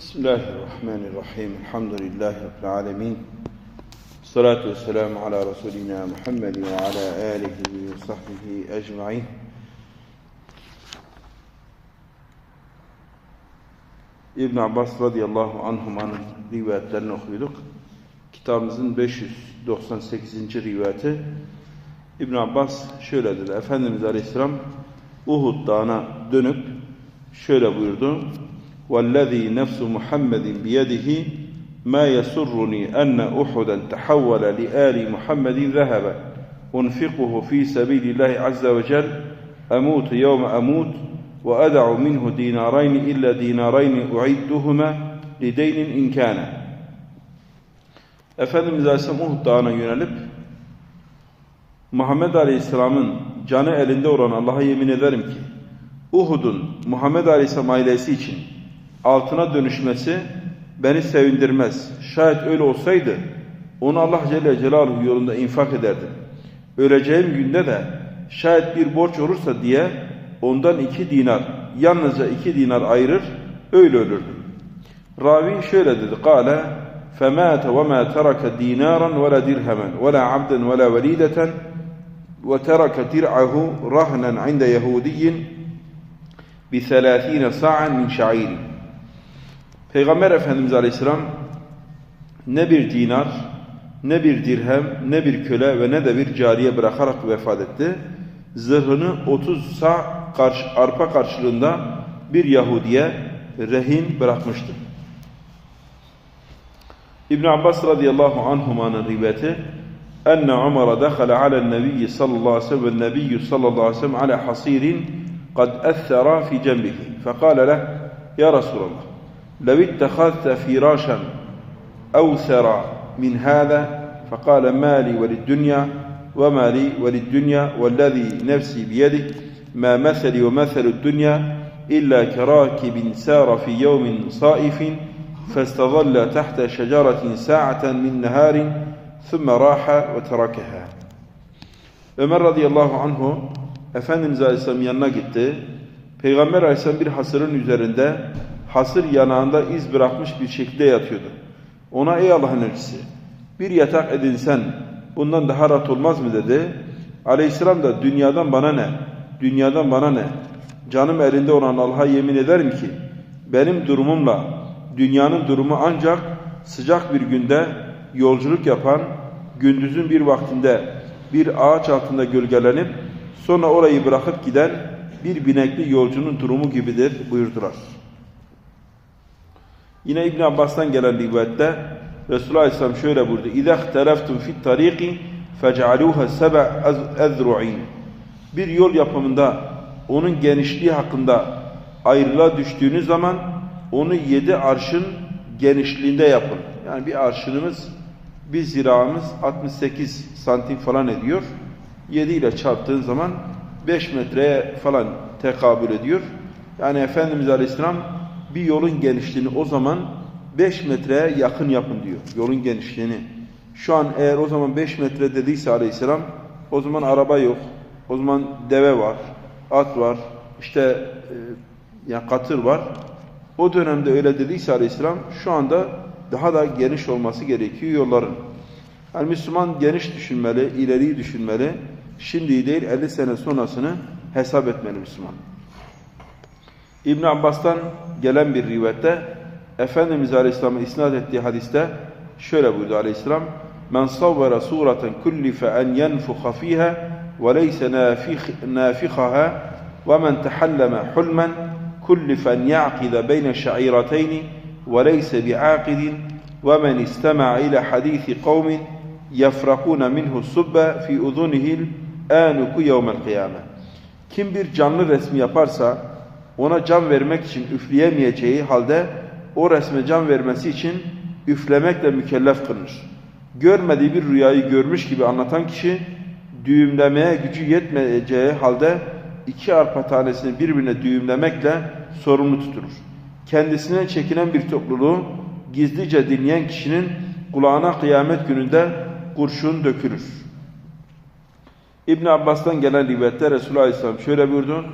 Bismillahirrahmanirrahim. Elhamdülillahi Rabbil alemin. Salatu vesselamu ala Resulina Muhammed ve ala alihi ve sahbihi ecma'in. ibn Abbas radıyallahu anhumanın rivayetlerini okuyorduk. Kitabımızın 598. rivayeti ibn Abbas şöyle dedi. Efendimiz Aleyhisselam Uhud dağına dönüp şöyle buyurdu. وَالَّذ۪ي نَفْسُ مُحَمَّدٍ بِيَدِهِ مَا يَسُرُّنِي أَنَّ أُحُدًا تَحَوَّلَ لِآلِ مُحَمَّدٍ ذَهَبًا أُنْفِقُهُ فِي سَبِيلِ اللّٰهِ عَزَّ وَجَلَّ أَمُوتُ يَوْمَ أَمُوتُ وَأَدَعُ مِنْهُ دِينَارَيْنِ إِلَّا دِينَارَيْنِ اُعِدُّهُمَا لِدَيْنٍ اِنْ كَانَ Efendimiz Aleyhisselam Uhud dağına yönelip Muhammed Aleyhisselam'ın canı elinde olan Allah'a yemin ederim ki Uhud'un Muhammed Aleyhisselam ailesi için altına dönüşmesi beni sevindirmez. Şayet öyle olsaydı onu Allah Celle Celaluhu yolunda infak ederdim. Öleceğim günde de şayet bir borç olursa diye ondan iki dinar, yalnızca iki dinar ayırır, öyle ölürdüm. Ravi şöyle dedi, قال فمات وما ترك دينارا ولا درهما ولا عبدا ولا وليدة وترك درعه رهنا عند يهودي بثلاثين ساعا من شعير Peygamber Efendimiz Aleyhisselam ne bir dinar, ne bir dirhem, ne bir köle ve ne de bir cariye bırakarak vefat etti. Zırhını 30 sa karşı, arpa karşılığında bir Yahudiye rehin bırakmıştı. İbn Abbas radıyallahu anhuma'nın rivayeti enne Umar dakhala ala nebi sallallahu aleyhi ve sellem ve sallallahu aleyhi ve sellem ala hasirin kad ethera fi cembihi. Fekale leh ya Resulallah لو اتخذت فراشا أوثر من هذا فقال ما لي وللدنيا وما لي وللدنيا والذي نفسي بيده ما مثلي ومثل الدنيا إلا كراكب سار في يوم صائف فاستظل تحت شجرة ساعة من نهار ثم راح وتركها Ömer radıyallahu anhu Efendimiz Aleyhisselam yanına gitti. Peygamber Aleyhisselam bir hasırın üzerinde hasır yanağında iz bırakmış bir şekilde yatıyordu. Ona ey Allah'ın elçisi bir yatak edinsen bundan daha rahat olmaz mı dedi. Aleyhisselam da dünyadan bana ne? Dünyadan bana ne? Canım elinde olan Allah'a yemin ederim ki benim durumumla dünyanın durumu ancak sıcak bir günde yolculuk yapan gündüzün bir vaktinde bir ağaç altında gölgelenip sonra orayı bırakıp giden bir binekli yolcunun durumu gibidir buyurdular. Yine İbn Abbas'tan gelen rivayette Resulullah Aleyhisselam şöyle buyurdu. İzâ ihteleftum fit tariki fec'alûha sebe ezru'in. Bir yol yapımında onun genişliği hakkında ayrılığa düştüğünüz zaman onu yedi arşın genişliğinde yapın. Yani bir arşınımız, bir zirağımız 68 santim falan ediyor. 7 ile çarptığın zaman 5 metreye falan tekabül ediyor. Yani Efendimiz Aleyhisselam bir yolun genişliğini o zaman 5 metreye yakın yapın diyor. Yolun genişliğini. Şu an eğer o zaman 5 metre dediyse Aleyhisselam o zaman araba yok. O zaman deve var, at var, işte e, yani katır var. O dönemde öyle dediyse Aleyhisselam şu anda daha da geniş olması gerekiyor yolların. Yani Müslüman geniş düşünmeli, ileriyi düşünmeli. Şimdi değil 50 sene sonrasını hesap etmeli Müslüman. İbn Abbas'tan gelen bir rivayette Efendimiz Aleyhisselam'ın isnat ettiği hadiste şöyle buyurdu Aleyhisselam Men savvera sureten kullife en yenfuha fiha ve leyse nafihaha ve men tehalleme hulmen kullife en ya'kide beyne şa'irateyni ve leyse bi'akidin ve men istema'a ila hadithi kavmin yefrakuna minhu subbe fi uzunihil anuku yevmel kıyame. Kim bir canlı resmi yaparsa ona can vermek için üfleyemeyeceği halde o resme can vermesi için üflemekle mükellef kılınır. Görmediği bir rüyayı görmüş gibi anlatan kişi düğümlemeye gücü yetmeyeceği halde iki arpa tanesini birbirine düğümlemekle sorumlu tutulur. Kendisine çekinen bir topluluğu gizlice dinleyen kişinin kulağına kıyamet gününde kurşun dökülür. İbn Abbas'tan gelen rivayette Resulullah Aleyhisselam şöyle buyurdu.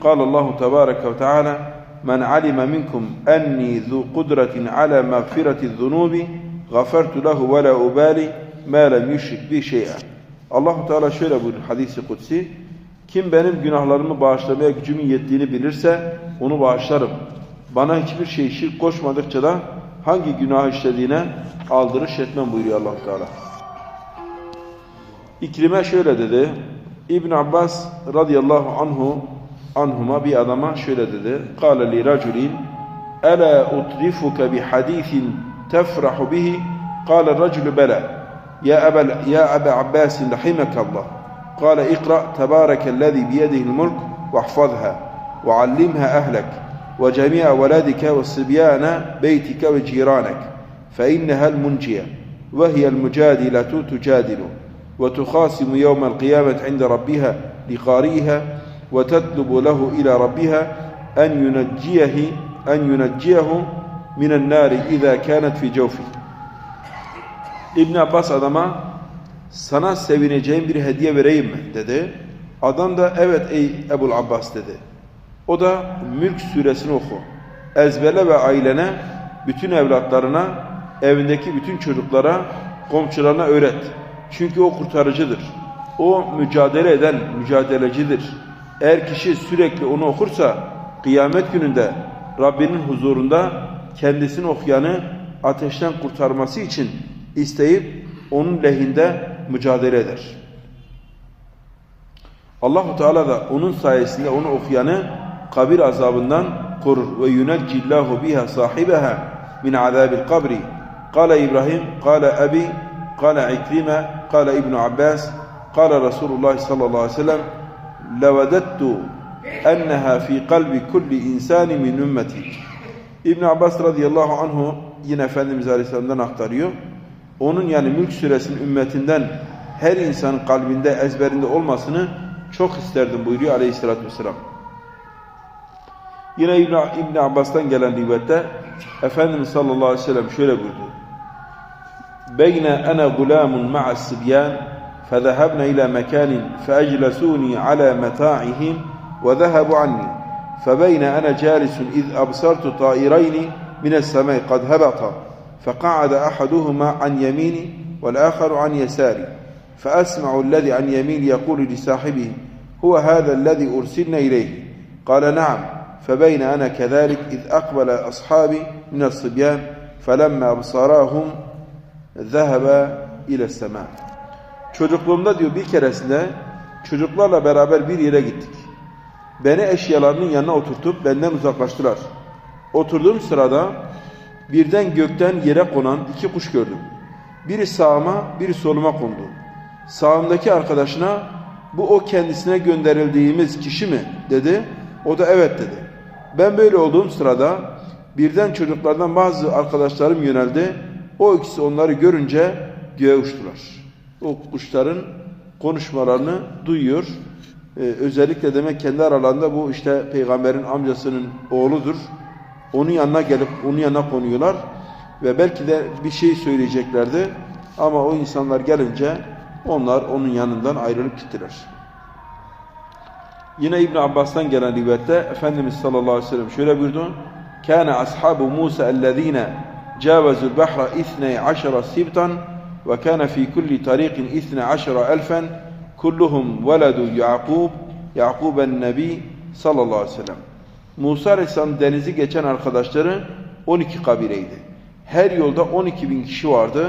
قال الله تبارك وتعالى men alime minkum enni zu kudretin ala mağfireti zunubi gafertu lehu ve la ubali ma lem yüşrik bi şey'e. Allahu Teala şöyle buyurur hadisi kutsi. Kim benim günahlarımı bağışlamaya gücümün yettiğini bilirse onu bağışlarım. Bana hiçbir şey şirk koşmadıkça da hangi günah işlediğine aldırış etmem buyuruyor allah Teala. İkrime şöyle dedi. İbn Abbas radıyallahu anhu anhuma bir adama şöyle dedi. Kale li raculin Ela utrifuke bi hadisin tefrahu bihi Kale raculu bela Ya Ebel Ya Ebe Abbasin rahimekallah Kale ikra tebarekellezi biyedihil mulk ve ahfazha ve allimha ehlek ve cemi'a veledike ve sibyana beytike ve ciranek fe innehel munciye ve hiyel mücadiletu tucadilu وتخاصم يوم القيامة عند ربها لقاريها وتطلب له إلى ربها أن ينجيه أن ينجيه من النار إذا كانت في جوفه İbn Abbas adama sana sevineceğim bir hediye vereyim mi dedi. Adam da evet ey Ebul Abbas dedi. O da Mülk suresini oku. Ezbere ve ailene, bütün evlatlarına, evindeki bütün çocuklara, komşularına öğret. Çünkü o kurtarıcıdır. O mücadele eden mücadelecidir. Eğer kişi sürekli onu okursa kıyamet gününde Rabbinin huzurunda kendisini okuyanı ateşten kurtarması için isteyip onun lehinde mücadele eder. Allahu Teala da onun sayesinde onu okuyanı kabir azabından korur ve yuneccillahu biha sahibeha min azabil kabri. Kale İbrahim, kale Abi, kale İkrime, kale İbn Abbas, kale Resulullah sallallahu aleyhi ve sellem levedettu enneha fi kalbi kulli insani min ümmeti. İbn Abbas radıyallahu anhu yine Efendimiz Aleyhisselam'dan aktarıyor. Onun yani Mülk suresinin ümmetinden her insanın kalbinde ezberinde olmasını çok isterdim buyuruyor Aleyhisselatü Vesselam. Yine İbn, İbn Abbas'tan gelen rivayette Efendimiz sallallahu aleyhi ve sellem şöyle buyurdu. Beyne ana gulamun ma'a sibyan فذهبنا إلى مكان فأجلسوني على متاعهم وذهبوا عني. فبين أنا جالس إذ أبصرت طائرين من السماء قد هبطا. فقعد أحدهما عن يميني والآخر عن يساري. فأسمع الذي عن يميني يقول لصاحبه هو هذا الذي أرسلنا إليه؟ قال نعم. فبين أنا كذلك إذ أقبل أصحابي من الصبيان فلما أبصراهم ذهب إلى السماء. Çocukluğumda diyor bir keresinde çocuklarla beraber bir yere gittik. Beni eşyalarının yanına oturtup benden uzaklaştılar. Oturduğum sırada birden gökten yere konan iki kuş gördüm. Biri sağıma, biri soluma kondu. Sağımdaki arkadaşına bu o kendisine gönderildiğimiz kişi mi dedi. O da evet dedi. Ben böyle olduğum sırada birden çocuklardan bazı arkadaşlarım yöneldi. O ikisi onları görünce göğe uçtular. O kuşların konuşmalarını duyuyor. Ee, özellikle demek kendi aralarında bu işte peygamberin amcasının oğludur. Onun yanına gelip onun yanına konuyorlar ve belki de bir şey söyleyeceklerdi. Ama o insanlar gelince onlar onun yanından ayrılıp gittiler. Yine İbn Abbas'tan gelen rivayette Efendimiz sallallahu aleyhi ve sellem şöyle buyurdu. Kana ashabu Musa ellezine cavazu'l bahra 12 sibtan ve kana fi kulli tariqin 12 elfen kulluhum veladu Yaqub Yaquben Nebi sallallahu aleyhi ve sellem. Musa Aleyhisselam denizi geçen arkadaşları 12 kabileydi. Her yolda 12 bin kişi vardı.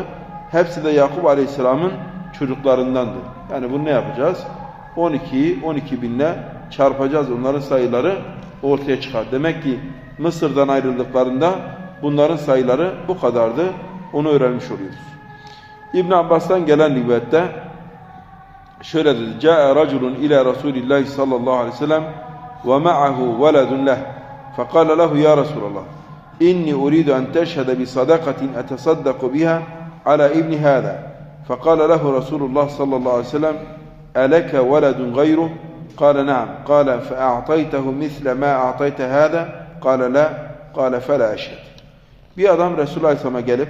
Hepsi de Yakup Aleyhisselam'ın çocuklarındandı. Yani bunu ne yapacağız? 12'yi 12 binle çarpacağız. Onların sayıları ortaya çıkar. Demek ki Mısır'dan ayrıldıklarında bunların sayıları bu kadardı. Onu öğrenmiş oluyoruz. İbn Abbas'tan gelen rivayette şöyle dedi. Câe raculun ila Resulillahi sallallahu aleyhi ve sellem ve ma'ahu veledun leh. Fekale lehu ya Resulallah. İnni uridu en teşhede bi sadakatin etesaddaku biha ala ibni hâdâ. فقال له رسول الله صلى الله عليه وسلم ألك ولد غيره قال نعم قال فأعطيته مثل ما أعطيت هذا قال لا قال فلا أشهد bir adam Resulullah Aleyhisselam'a gelip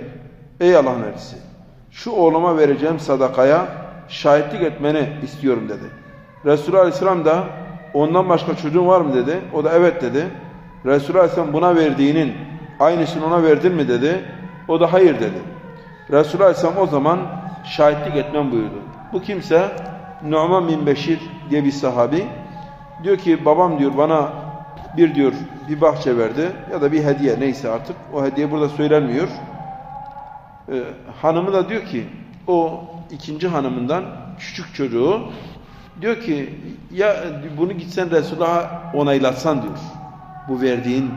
ey Allah'ın elçisi şu oğluma vereceğim sadakaya şahitlik etmeni istiyorum dedi. Resulullah Aleyhisselam da ondan başka çocuğun var mı dedi. O da evet dedi. Resulullah Aleyhisselam buna verdiğinin aynısını ona verdin mi dedi. O da hayır dedi. Resulullah Aleyhisselam o zaman şahitlik etmem buyurdu. Bu kimse Numan bin Beşir diye bir sahabi. Diyor ki babam diyor bana bir diyor bir bahçe verdi ya da bir hediye neyse artık. O hediye burada söylenmiyor. Ee, hanımı da diyor ki o ikinci hanımından küçük çocuğu diyor ki ya bunu gitsen Resulullah'a onaylatsan diyor. Bu verdiğin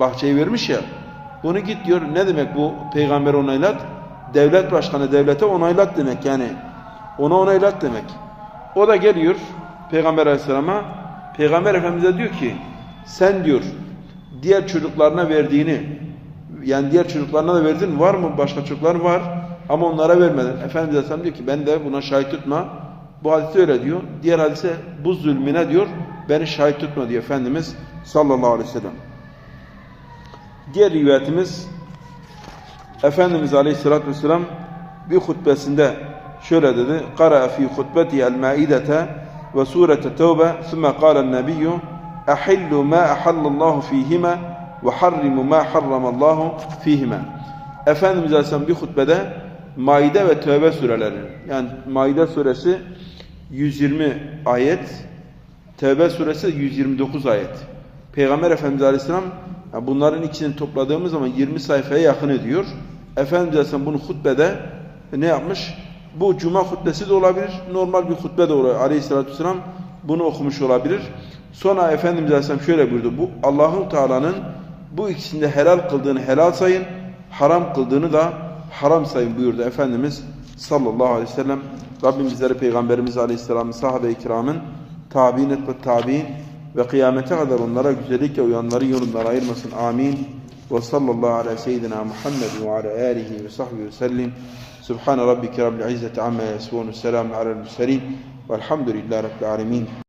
bahçeyi vermiş ya. Bunu git diyor. Ne demek bu peygamber onaylat? Devlet başkanı devlete onaylat demek yani. Ona onaylat demek. O da geliyor Peygamber Aleyhisselam'a. Peygamber Efendimiz'e diyor ki sen diyor diğer çocuklarına verdiğini yani diğer çocuklarına da verdin var mı? Başka çocuklar var ama onlara vermedin. Efendimiz Aleyhisselam diyor ki ben de buna şahit tutma. Bu hadise öyle diyor. Diğer hadise bu zulmüne diyor beni şahit tutma diyor Efendimiz sallallahu aleyhi ve sellem. Diğer rivayetimiz Efendimiz Aleyhisselatü Vesselam bir hutbesinde şöyle dedi. Kara fi hutbeti el-maidete ve surete tevbe sümme kâlen nebiyyü ahillu ma ahallallahu fihime ve harrimu ma harramallahu fihime. Efendimiz Aleyhisselam bir hutbede Maide ve Tövbe surelerini yani Maide suresi 120 ayet Tevbe suresi 129 ayet. Peygamber Efendimiz Aleyhisselam yani bunların ikisini topladığımız zaman 20 sayfaya yakın ediyor. Efendimiz Aleyhisselam bunu hutbede ne yapmış? Bu cuma hutbesi de olabilir. Normal bir hutbe de olabilir. Aleyhisselatü Vesselam bunu okumuş olabilir. Sonra Efendimiz Aleyhisselam şöyle buyurdu. Bu Allahu Teala'nın bu ikisinde helal kıldığını helal sayın, haram kıldığını da haram sayın buyurdu Efendimiz sallallahu aleyhi ve sellem. Rabbim bizleri Peygamberimiz Aleyhisselam'ın sahabe-i kiramın tabi'in et ve tabi'in ve kıyamete kadar onlara güzellikle uyanları yolundan ayırmasın. Amin. Ve sallallahu ala seyyidina Muhammed ve ala alihi ve sahbihi ve sellim. Subhane rabbike rabbil izzeti amma yasifun. Selamun alel murselin. Velhamdülillahi rabbil alemin.